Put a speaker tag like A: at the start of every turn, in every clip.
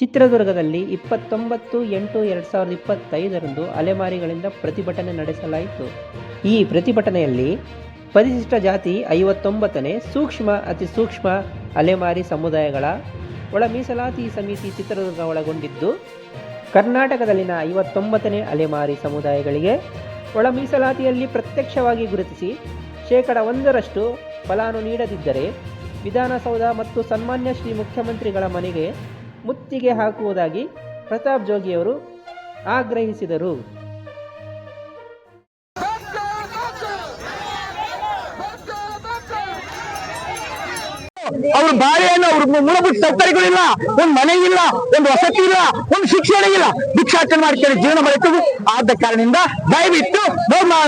A: ಚಿತ್ರದುರ್ಗದಲ್ಲಿ ಇಪ್ಪತ್ತೊಂಬತ್ತು ಎಂಟು ಎರಡು ಸಾವಿರದ ಇಪ್ಪತ್ತೈದರಂದು ಅಲೆಮಾರಿಗಳಿಂದ ಪ್ರತಿಭಟನೆ ನಡೆಸಲಾಯಿತು. ಈ ಪ್ರತಿಭಟನೆಯಲ್ಲಿ ಪರಿಶಿಷ್ಟ ಜಾತಿ ಐವತ್ತೊಂಬತ್ತನೇ ಸೂಕ್ಷ್ಮ, ಅತಿ ಸೂಕ್ಷ್ಮ ಅಲೆಮಾರಿ ಸಮುದಾಯಗಳ ಒಳ ಮೀಸಲಾತಿ ಸಮಿತಿ ಚಿತ್ರದುರ್ಗ ಒಳಗೊಂಡಿದ್ದು, ಕರ್ನಾಟಕದಲ್ಲಿನ ಐವತ್ತೊಂಬತ್ತನೇ ಅಲೆಮಾರಿ ಸಮುದಾಯಗಳಿಗೆ ಒಳ ಮೀಸಲಾತಿಯಲ್ಲಿ ಪ್ರತ್ಯಕ್ಷವಾಗಿ ಗುರುತಿಸಿ ಶೇಕಡ ಒಂದರಷ್ಟು ಫಲಾನು ನೀಡದಿದ್ದರೆ ವಿಧಾನಸೌಧ ಮತ್ತು ಸನ್ಮಾನ್ಯ ಶ್ರೀ ಮುಖ್ಯಮಂತ್ರಿಗಳ ಮನೆಗೆ ಮುತ್ತಿಗೆ ಹಾಕುವುದಾಗಿ ಪ್ರತಾಪ್ ಜೋಗಿಯವರು ಆಗ್ರಹಿಸಿದರು.
B: ಅವ್ರ ಬಾಳೆಯನ್ನು ಅವ್ರ ಮೂಲಭೂತ ಸೌಕರ್ಯಗಳಿಲ್ಲ ಒಂದ್ ಮನೆ ಇಲ್ಲ ಒಂದ್ ವಸತಿ ಇಲ್ಲ ಒಂದ್ ಶಿಕ್ಷಣ ಇಲ್ಲ. ಭಿಕ್ಷಾಟನೆ ಮಾಡ್ತಾರೆ ಜೀವನ ಬರೆಯುತ್ತದೆ ಆದ ಕಾರಣದಿಂದ ದಯವಿಟ್ಟು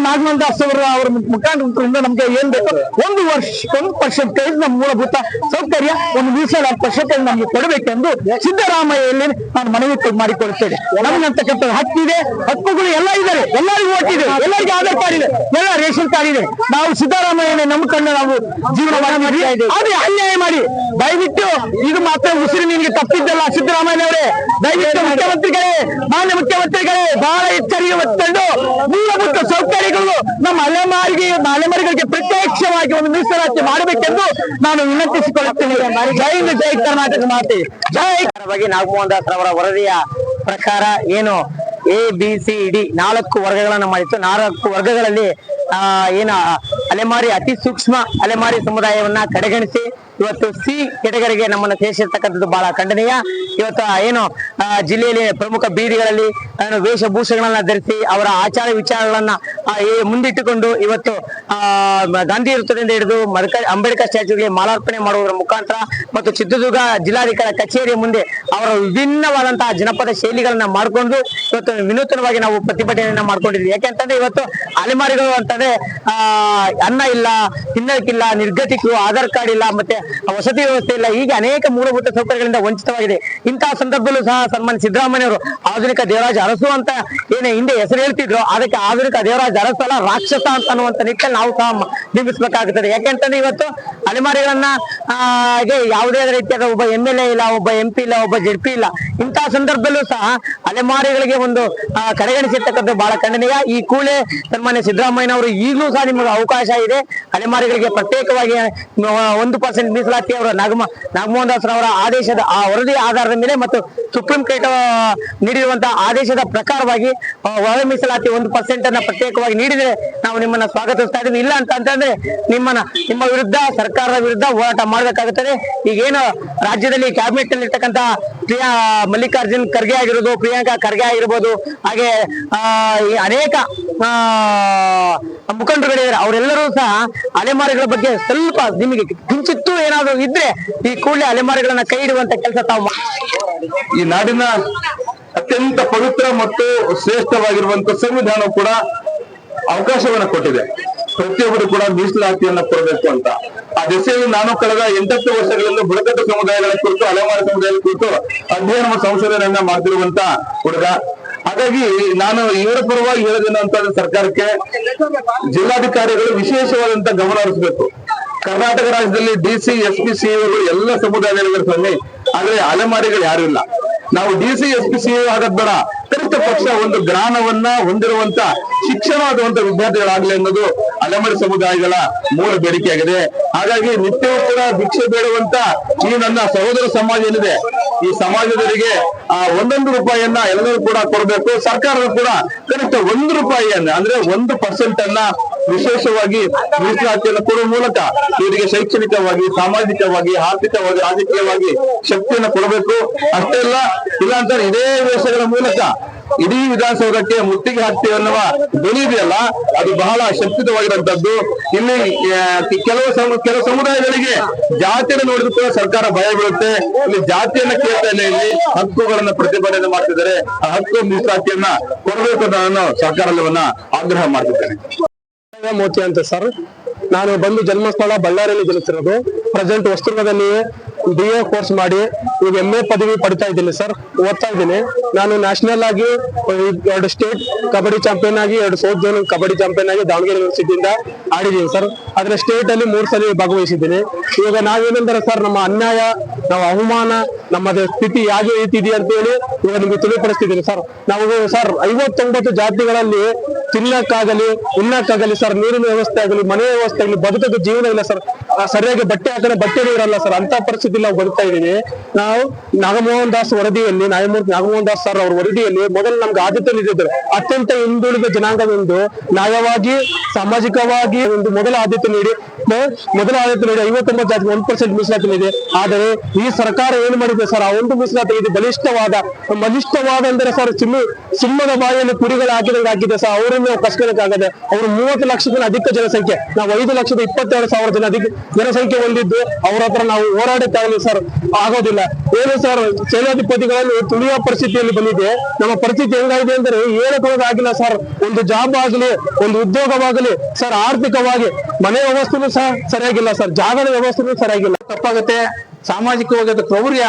B: ನಾಗಮನ್ ದಾಸ್ ಅವರ ಅವ್ರ ಮುಖಾಂತರದಿಂದ ನಮ್ಗೆ ಏನ್ ಬೇಕು ಒಂದು ವರ್ಷ ಒಂದು ಪರ್ಸೆಂಟೇಜ್ ನಮ್ಮ ಮೂಲಭೂತ ಸೌಕರ್ಯ ಒಂದು ಪಕ್ಷಕ್ಕೆ ಪರ್ಸೆಂಟೇಜ್ ನಮ್ಗೆ ಕೊಡಬೇಕೆಂದು ಸಿದ್ದರಾಮಯ್ಯಲ್ಲಿ ನಾನು ಮನವಿ ಮಾಡಿಕೊಡುತ್ತೇನೆ ನಮಗಂತಕ್ಕಂಥ ಹಕ್ಕಿದೆ ಹಕ್ಕುಗಳು ಎಲ್ಲ ಇದ್ದಾರೆ ಎಲ್ಲರಿಗೂ ಓಟ್ ಇದೆ. ಎಲ್ಲರಿಗೂ ಆಧಾರ್ ಕಾರ್ಡ್ ಇದೆ. ಎಲ್ಲ ರೇಷನ್ ಕಾರ್ಡ್ ಇದೆ. ನಾವು ಸಿದ್ದರಾಮಯ್ಯನೇ ನಂಬಿಕೊಂಡು ನಾವು ಜೀವನ ಮಾಡಿ ಆದ್ರೆ ಅನ್ಯಾಯ ಮಾಡಿ. ದಯವಿಟ್ಟು ಇದು ಮಾತ್ರ ಉಸಿರು ನಿಮಗೆ ತಪ್ಪಿದ್ದಲ್ಲ ಸಿದ್ದರಾಮಯ್ಯನವರೇ. ದಯವಿಟ್ಟು ಮುಖ್ಯಮಂತ್ರಿಗಳೇ ಮಾನ್ಯ ಮುಖ್ಯಮಂತ್ರಿಗಳೇ ಬಹಳ ಎಚ್ಚರಿಕೆ ಹೊತ್ತಂಡು ಮೂಲಭೂತ ಸೌಕರ್ಯಗಳು ನಮ್ಮ ಅಲೆಮಾರಿಗೆ ಅಲೆಮಾರಿಗಳಿಗೆ ಪ್ರತ್ಯಕ್ಷವಾಗಿ ಒಂದು ಮೀಸಲಾತಿ ಮಾಡಬೇಕೆಂದು ನಾನು ವಿನಂತಿಸಿಕೊಳ್ಳುತ್ತೇನೆ. ಜೈ ಜೈ ಕರ್ನಾಟಕ ಮಾತೆ. ಜೈ ಬಗ್ಗೆ ನಾಗಮೋಹನ್ ದಾಸ್ ಅವರ ವರದಿಯ ಪ್ರಕಾರ ಏನು ಎ ಬಿ ಸಿ ಡಿ ನಾಲ್ಕು ವರ್ಗಗಳನ್ನ ಮಾಡಿತ್ತು. ನಾಲ್ಕು ವರ್ಗಗಳಲ್ಲಿ ಆ ಏನ ಅಲೆಮಾರಿ ಅತಿ ಸೂಕ್ಷ್ಮ ಅಲೆಮಾರಿ ಸಮುದಾಯವನ್ನ ಕಡೆಗಣಿಸಿ ಇವತ್ತು ಸಿ ಕೆಟಗರಿಗೆ ನಮ್ಮನ್ನು ಸೇರಿಸಿರ್ತಕ್ಕಂಥದ್ದು ಬಹಳ ಖಂಡನೀಯ. ಇವತ್ತು ಏನು ಜಿಲ್ಲೆಯಲ್ಲಿ ಪ್ರಮುಖ ಬೀದಿಗಳಲ್ಲಿ, ಏನು ವೇಷಭೂಷೆಗಳನ್ನ ಧರಿಸಿ ಅವರ ಆಚಾರ ವಿಚಾರಗಳನ್ನ ಮುಂದಿಟ್ಟುಕೊಂಡು ಇವತ್ತು ಗಾಂಧಿ ವೃತ್ತದಿಂದ ಹಿಡಿದು ಮರ್ಕ ಅಂಬೇಡ್ಕರ್ ಸ್ಟ್ಯಾಚ್ಯೂಗೆ ಮಾಲಾರ್ಪಣೆ ಮಾಡುವುದರ ಮುಖಾಂತರ ಮತ್ತು ಚಿತ್ರದುರ್ಗ ಜಿಲ್ಲಾಧಿಕಾರಿ ಕಚೇರಿ ಮುಂದೆ ಅವರ ವಿಭಿನ್ನವಾದಂತಹ ಜನಪದ ಶೈಲಿಗಳನ್ನ ಮಾಡಿಕೊಂಡು ಇವತ್ತು ವಿನೂತನವಾಗಿ ನಾವು ಪ್ರತಿಭಟನೆಯನ್ನ ಮಾಡ್ಕೊಂಡಿದ್ವಿ ಯಾಕೆಂತಂದ್ರೆ ಇವತ್ತು ಅಲೆಮಾರಿಗಳು ಅಂತಂದ್ರೆ ಅನ್ನ ಇಲ್ಲ, ತಿನ್ನಕ್ಕಿಲ್ಲ ನಿರ್ಗತಿಕರು ಆಧಾರ್ ಕಾರ್ಡ್ ಇಲ್ಲ, ಮತ್ತೆ ವಸತಿ ವ್ಯವಸ್ಥೆ ಇಲ್ಲ. ಹೀಗೆ ಅನೇಕ ಮೂಲಭೂತ ಸೌಕರ್ಯಗಳಿಂದ ವಂಚಿತವಾಗಿದೆ. ಇಂತಹ ಸಂದರ್ಭದಲ್ಲೂ ಸಹ ಸನ್ಮಾನ್ಯ ಸಿದ್ದರಾಮಯ್ಯ ಅವರು ಆಧುನಿಕ ದೇವರಾಜ ಅರಸು ಅಂತ ಏನೇ ಹಿಂದೆ ಹೆಸರು ಹೇಳ್ತಿದ್ರು, ಅದಕ್ಕೆ ಆಧುನಿಕ ದೇವರಾಜ ಅರಸಲ್ಲ ರಾಕ್ಷಸ ಅಂತ ಅನ್ನುವಂತ ನಿಟ್ಟಿನಲ್ಲಿ ನಾವು ಸಹ ಬಿಂಬಿಸಬೇಕಾಗುತ್ತದೆ. ಯಾಕೆಂತಂದ್ರೆ ಇವತ್ತು ಅಲೆಮಾರಿಗಳನ್ನ ಯಾವುದೇ ರೀತಿಯಾದ ಒಬ್ಬ ಎಂ ಎಲ್ ಎ ಇಲ್ಲ, ಒಬ್ಬ ಎಂ ಪಿ ಇಲ್ಲ, ಒಬ್ಬ ಜೆಡ್ ಪಿ ಇಲ್ಲ. ಇಂತಹ ಸಂದರ್ಭದಲ್ಲೂ ಸಹ ಅಲೆಮಾರಿಗಳಿಗೆ ಒಂದು ಕಡೆಗಣಿಸಿರ್ತಕ್ಕಂಥ ಬಹಳ ಖಂಡನೀಯ. ಈ ಕೂಳೆ ಸನ್ಮಾನ್ಯ ಸಿದ್ದರಾಮಯ್ಯನವರು ಈಗಲೂ ಸಹ ನಿಮಗೆ ಅವಕಾಶ ಇದೆ. ಅಲೆಮಾರಿಗಳಿಗೆ ಪ್ರತ್ಯೇಕವಾಗಿ ಒಂದು ಪರ್ಸೆಂಟ್ ಮೀಸಲಾತಿ ಅವರ ನಾಗಮ ನಾಗಮೋಹನ್ ದಾಸ್ ಅವರ ಆದೇಶದ ಆ ವರದಿ ಆಧಾರದ ಮೇಲೆ ಮತ್ತು ಸುಪ್ರೀಂ ಕೋರ್ಟ್ ನೀಡಿರುವಂತಹ ಆದೇಶದ ಪ್ರಕಾರವಾಗಿ ಒಳ ಮೀಸಲಾತಿ ಒಂದು ಪರ್ಸೆಂಟ್ ಅನ್ನ ಪ್ರತ್ಯೇಕವಾಗಿ ನೀಡಿದ್ರೆ ನಾವು ನಿಮ್ಮನ್ನ ಸ್ವಾಗತಿಸ್ತಾ ಇದ್ದೀವಿ. ಇಲ್ಲ ಅಂತ ಅಂತಂದ್ರೆ ನಿಮ್ಮನ್ನ, ನಿಮ್ಮ ವಿರುದ್ಧ, ಸರ್ಕಾರದ ವಿರುದ್ಧ ಹೋರಾಟ ಮಾಡಬೇಕಾಗುತ್ತದೆ. ಈಗೇನು ರಾಜ್ಯದಲ್ಲಿ ಕ್ಯಾಬಿನೆಟ್ನಲ್ಲಿ ಇರ್ತಕ್ಕಂತ ಪ್ರಿಯಾ ಮಲ್ಲಿಕಾರ್ಜುನ್ ಖರ್ಗೆ ಆಗಿರೋದು, ಪ್ರಿಯಾಂಕಾ ಖರ್ಗೆ ಆಗಿರ್ಬೋದು, ಹಾಗೆ ಅನೇಕ ಮುಖಂಡರುಗಳಿದ್ದಾರೆ ಅವರೆಲ್ಲರೂ ಸಹ ಅಲೆಮಾರಿಗಳ ಬಗ್ಗೆ ಸ್ವಲ್ಪ ನಿಮಗೆ ಕಿಂಚಿತ್ತೂ ಏನಾದರೂ ಇದ್ರೆ ಈ ಕೂಡಲೇ ಅಲೆಮಾರಿಗಳನ್ನ ಕೈ ಇಡುವಂತ ಕೆಲಸ ತಾವು.
C: ಈ ನಾಡಿನ ಅತ್ಯಂತ ಪವಿತ್ರ ಮತ್ತು ಶ್ರೇಷ್ಠವಾಗಿರುವಂತ ಸಂವಿಧಾನ ಕೂಡ ಅವಕಾಶವನ್ನು ಕೊಟ್ಟಿದೆ ಪ್ರತಿಯೊಬ್ಬರು ಕೂಡ ಮೀಸಲಾತಿಯನ್ನ ಕೊಡಬೇಕು ಅಂತ. ಆ ದಿಸೆಯಲ್ಲಿ ನಾನು ಕಳೆದ ಎಂಟತ್ತು ವರ್ಷಗಳಲ್ಲೂ ಬುಡಕಟ್ಟು ಸಮುದಾಯಗಳ ಕುರಿತು ಅಲೆಮಾರಿ ಸಮುದಾಯದ ಕುರಿತು ಅಧ್ಯಯನ ಸಂಶೋಧನೆಯನ್ನ ಮಾಡ್ತಿರುವಂತ ಹುಡುಗ. ಹಾಗಾಗಿ ನಾನು ಇವರ ಪರವಾಗಿ ಹೇಳೋದೇನು ಅಂತಂದ್ರೆ ಸರ್ಕಾರಕ್ಕೆ ಜಿಲ್ಲಾಧಿಕಾರಿಗಳು ವಿಶೇಷವಾದಂತ ಗಮನ ಹರಿಸಬೇಕು. ಕರ್ನಾಟಕ ರಾಜ್ಯದಲ್ಲಿ ಡಿ ಸಿ ಎಸ್ ಪಿ ಸಿಇಒಗಳು ಎಲ್ಲ ಸಮುದಾಯಗಳಿದ್ದಾರೆ ಸ್ವಾಮಿ ಆದ್ರೆ ಅಲೆಮಾರಿಗಳು ಯಾರು ಇಲ್ಲ. ನಾವು D C S P CEO ಆಗದ್ ಬೇಡ. ಕನಿಷ್ಠ ಪಕ್ಷ ಒಂದು ಜ್ಞಾನವನ್ನ ಹೊಂದಿರುವಂತ ಶಿಕ್ಷಣವಾದಂತ ವಿದ್ಯಾರ್ಥಿಗಳಾಗ್ಲಿ ಅನ್ನೋದು ಅಲೆಮಾರಿ ಸಮುದಾಯಗಳ ಮೂಲ ಬೇಡಿಕೆಯಾಗಿದೆ ಹಾಗಾಗಿ ನಿತ್ಯವೂ ಕೂಡ ಭಿಕ್ಷೆ ಬೇಡುವಂತ ಈ ನನ್ನ ಸಹೋದರ ಸಮಾಜ ಏನಿದೆ, ಈ ಸಮಾಜದವರಿಗೆ ಆ ಒಂದೊಂದು ರೂಪಾಯಿಯನ್ನ ಎಲ್ಲರೂ ಕೂಡ ಕೊಡಬೇಕು. ಸರ್ಕಾರದ ಕೂಡ ಕನಿಷ್ಠ ಒಂದು ರೂಪಾಯಿಯನ್ನ, ಅಂದ್ರೆ ಒಂದು ಪರ್ಸೆಂಟ್ ಅನ್ನ ವಿಶೇಷವಾಗಿ ಮೀಸಲಾತಿಯನ್ನು ಕೊಡುವ ಮೂಲಕ ಇವರಿಗೆ ಶೈಕ್ಷಣಿಕವಾಗಿ, ಸಾಮಾಜಿಕವಾಗಿ, ಆರ್ಥಿಕವಾಗಿ, ರಾಜಕೀಯವಾಗಿ ಶಕ್ತಿಯನ್ನು ಕೊಡಬೇಕು. ಅಷ್ಟೇ ಇಲ್ಲ ಅಂತ ಇದೇ ವೇಷಗಳ ಮೂಲಕ ಇಡೀ ವಿಧಾನಸೌಧಕ್ಕೆ ಮುತ್ತಿಗೆ ಹಾಕ್ತೀವಿ ಅನ್ನುವ ಧ್ವನಿ ಇದೆಯಲ್ಲ, ಅದು ಬಹಳ ಶಕ್ತಿತವಾಗಿರುವಂತದ್ದು ಇಲ್ಲಿ ಕೆಲವು ಕೆಲವು ಸಮುದಾಯಗಳಿಗೆ ಜಾತಿಯನ್ನು ನೋಡಿದ್ರು ಕೂಡ ಸರ್ಕಾರ ಭಯ ಬೀಳುತ್ತೆ. ಇಲ್ಲಿ ಜಾತಿಯನ್ನ ಕೇಳ್ತಾ ಇಲ್ಲ ಹಕ್ಕುಗಳನ್ನ ಪ್ರತಿಭಟನೆ ಮಾಡ್ತಿದ್ದಾರೆ. ಆ ಹಕ್ಕು ಮೀಸಲಾತಿಯನ್ನ ಕೊಡಬೇಕು ನಾನು ಸರ್ಕಾರವನ್ನ ಆಗ್ರಹ ಮಾಡ್ತಿದ್ದೇನೆ.
D: ಮೋತಿ ಅಂತ ಸರ್. ನಾನು ಬಂದು ಜನ್ಮಸ್ಥಳ ಬಳ್ಳಾರಿಯಲ್ಲಿ ಜನಿಸಿರೋದು. ಪ್ರೆಸೆಂಟ್ ಹೊಸದುರ್ಗದಲ್ಲಿ ಬಿ ಎ ಕೋರ್ಸ್ ಮಾಡಿ ಈಗ ಎಂ ಎ ಪದವಿ ಪಡಿತಾ ಇದ್ದೀನಿ ಸರ್. ಓದ್ತಾ ಇದ್ದೀನಿ. ನಾನು ನ್ಯಾಷನಲ್ ಆಗಿ ಎರಡು ಸ್ಟೇಟ್ ಕಬಡ್ಡಿ ಚಾಂಪಿಯನ್ ಆಗಿ, ಎರಡು ಸೌತ್ ಝೋನ್ ಕಬಡ್ಡಿ ಚಾಂಪಿಯನ್ ಆಗಿ ದಾವಣಗೆರೆ ಯೂನಿವರ್ಸಿಟಿಯಿಂದ ಆಡಿದ್ದೀನಿ ಸರ್. ಆದ್ರೆ ಸ್ಟೇಟ್ ಅಲ್ಲಿ ಮೂರು ಸಲ ಭಾಗವಹಿಸಿದ್ದೀನಿ. ಈಗ ನಾವೇನಂದ್ರೆ ಸರ್, ನಮ್ಮ ಅನ್ಯಾಯ ನಾವು ಅವಮಾನ, ನಮ್ಮದ ಸ್ಥಿತಿ ಹೇಗೆ ಐತಿದೆ ಅಂತ ಹೇಳಿ ಇವಾಗ ನಿಮ್ಗೆ ತಿಳಿಪಡಿಸ್ತಿದ್ದೀನಿ ಸರ್. ನಾವು ಸರ್, ಐವತ್ತೊಂಬತ್ತು ಜಾತಿಗಳಲ್ಲಿ ತಿನ್ನಕ್ಕಾಗಲಿ, ಉಣ್ಣಕ್ಕಾಗಲಿ ಸರ್, ನೀರಿನ ವ್ಯವಸ್ಥೆ ಆಗಲಿ ಮನೆ ವ್ಯವಸ್ಥೆ ಆಗಲಿ ಬದುಕದ ಜೀವನ ಇಲ್ಲ ಸರ್. ಸರಿಯಾಗಿ ಬಟ್ಟೆ ಹಾಕಿದ್ರೆ ಬಟ್ಟೆ ಇರಲ್ಲ ಸರ್. ಅಂತ ಪರಿಸ್ಥಿತಿ ನಾವು ಬದುಕ್ತಾ ಇದ್ದೀವಿ. ನಾವು ನಾಗಮೋಹನ್ ದಾಸ್ ವರದಿಯಲ್ಲಿ ನ್ಯಾಯಮೂರ್ತಿ ನಾಗಮೋಹನ್ ದಾಸ್ ಸರ್ ಅವ್ರ ವರದಿಯಲ್ಲಿ ಮೊದಲು ನಮ್ಗೆ ಆದ್ಯತೆ ನೀಡಿದ್ರು. ಅತ್ಯಂತ ಹಿಂದುಳಿದ ಜನಾಂಗವೆಂದು ನ್ಯಾಯವಾಗಿ, ಸಾಮಾಜಿಕವಾಗಿ ಒಂದು ಮೊದಲ ಆದ್ಯತೆ ನೀಡಿ ಮೊದಲ ಆದ್ಯತೆ ನೀಡಿ ಐವತ್ತೊಂಬತ್ತು ಜಾತಿ ಒಂದು ಪರ್ಸೆಂಟ್ ಮೀಸಲಾತಿ ನೀಡಿ. ಆದರೆ ಈ ಸರ್ಕಾರ ಏನು ಮಾಡಿದೆ ಸರ್? ಆ ಒಂದು ಮೀಸಲಾತಿ ಇದು ಬಲಿಷ್ಠವಾದ ಬಲಿಷ್ಠವಾದ ಅಂದ್ರೆ ಸರ್ ಸಿಂಹ, ಸಿಂಹದ ಬಾಯಲ್ಲಿ ಕುರಿಗಳು ಹಾಕಿದಂಗೆ ಹಾಕಿದೆ ಸರ್. ಅವರನ್ನು ನಾವು ಕಸ್ಕೊಳಕ್ಕಾಗದೆ, ಅವರು ಮೂವತ್ತು ಲಕ್ಷಕ್ಕಿಂತ ಅಧಿಕ ಜನಸಂಖ್ಯೆ, ನಾವು ಐದು ಲಕ್ಷದ ಇಪ್ಪತ್ತೆರಡು ಸಾವಿರ ಜನ ಅಧಿಕ ಜನಸಂಖ್ಯೆ ಹೊಂದಿದ್ದು, ಅವ್ರ ಹತ್ರ ನಾವು ಹೋರಾಡಕ್ಕಾಗಲಿ ಸರ್ ಆಗೋದಿಲ್ಲ. ಏನು ಸರ್ ಸೇನಾಧಿಪತಿಗಳನ್ನು ತುಳಿಯುವ ಪರಿಸ್ಥಿತಿಯಲ್ಲಿ ಬಂದಿದೆ. ನಮ್ಮ ಪರಿಸ್ಥಿತಿ ಹೆಂಗಾಗಿದೆ ಅಂದ್ರೆ ಆಗಿಲ್ಲ ಸರ್. ಒಂದು ಜಾಬ್ ಆಗಲಿ, ಒಂದು ಉದ್ಯೋಗವಾಗಲಿ ಸರ್, ಆರ್ಥಿಕವಾಗಿ ಮನೆ ವ್ಯವಸ್ಥೆನೂ ಸಹ ಸರಿಯಾಗಿಲ್ಲ ಸರ್. ಜಾಗದ ವ್ಯವಸ್ಥೆನೂ ಸರಿಯಾಗಿಲ್ಲ.
E: ತಪ್ಪಾಗುತ್ತೆ. ಸಾಮಾಜಿಕವಾಗಿ ಅದು ಕ್ರೌರ್ಯ,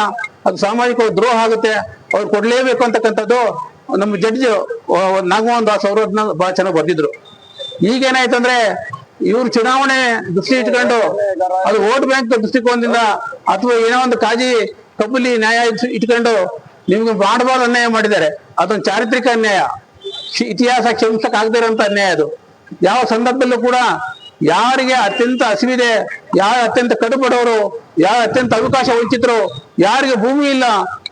E: ಅದು ಸಾಮಾಜಿಕವಾಗಿ ದ್ರೋಹ ಆಗುತ್ತೆ. ಅವ್ರು ಕೊಡ್ಲೇಬೇಕು ಅಂತಕ್ಕಂಥದ್ದು ನಮ್ಮ ಜಡ್ಜ್ ನಾಗಮೋಹನ್ ದಾಸ್ ಅವರು ಅದನ್ನ ಬಹಳ ಚೆನ್ನಾಗಿ ಬರ್ದಿದ್ರು. ಈಗೇನಾಯ್ತು ಅಂದ್ರೆ ಇವ್ರು ಚುನಾವಣೆ ದೃಷ್ಟಿ ಇಟ್ಕೊಂಡು ಅದು ವೋಟ್ ಬ್ಯಾಂಕ್ ದೃಷ್ಟಿಕೋನದಿಂದ ಅಥವಾ ಏನೋ ಒಂದು ಕಾಜಿ ಕಬ್ಬಲಿ ನ್ಯಾಯ ಇಟ್- ಇಟ್ಕೊಂಡು ನಿಮ್ಗೆ ಮಾಡಬಾರ್ದು ಅನ್ಯಾಯ ಮಾಡಿದ್ದಾರೆ. ಅದೊಂದು ಚಾರಿತ್ರಿಕ ಅನ್ಯಾಯ. ಇತಿಹಾಸ ಕ್ಷಮಿಸಕ್ ಆಗದಿರುವಂತ ಅನ್ಯಾಯ ಅದು. ಯಾವ ಸಂದರ್ಭದಲ್ಲೂ ಕೂಡ ಯಾರಿಗೆ ಅತ್ಯಂತ ಹಸಿವಿದೆ, ಯಾರು ಅತ್ಯಂತ ಕಡುಬಡವರು ಯಾರು ಅತ್ಯಂತ ಅವಕಾಶ ವಂಚಿತರು, ಯಾರಿಗೆ ಭೂಮಿ ಇಲ್ಲ,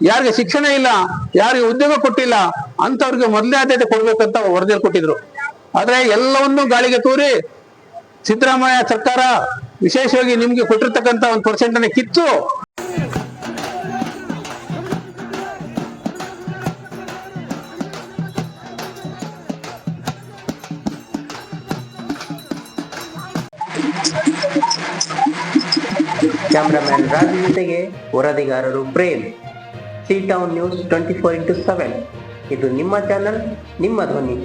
E: ಯಾರಿಗೆ ಶಿಕ್ಷಣ ಇಲ್ಲ, ಯಾರಿಗೆ ಉದ್ಯೋಗ ಕೊಟ್ಟಿಲ್ಲ ಅಂತವ್ರಿಗೆ ಮೊದಲನೇ ಆದ್ಯತೆ ಕೊಡ್ಬೇಕಂತ ವರದಿಯಲ್ಲಿ ಕೊಟ್ಟಿದ್ರು. ಆದ್ರೆ ಎಲ್ಲವನ್ನೂ ಗಾಳಿಗೆ ತೂರಿ ಸಿದ್ದರಾಮಯ್ಯ ಸರ್ಕಾರ ವಿಶೇಷವಾಗಿ ನಿಮ್ಗೆ ಕೊಟ್ಟಿರ್ತಕ್ಕಂತ ಒಂದು ಪರ್ಸೆಂಟ್ ಅನ್ನ ಕಿತ್ತು.
F: ಕ್ಯಾಮ್ರಾಮ್ಯಾನ್ ರಾಜು ಜೊತೆಗೆ ವರದಿಗಾರರು Prem. C town news twenty four into seven ಇದು ನಿಮ್ಮ ಚಾನಲ್ ನಿಮ್ಮ ಧ್ವನಿ.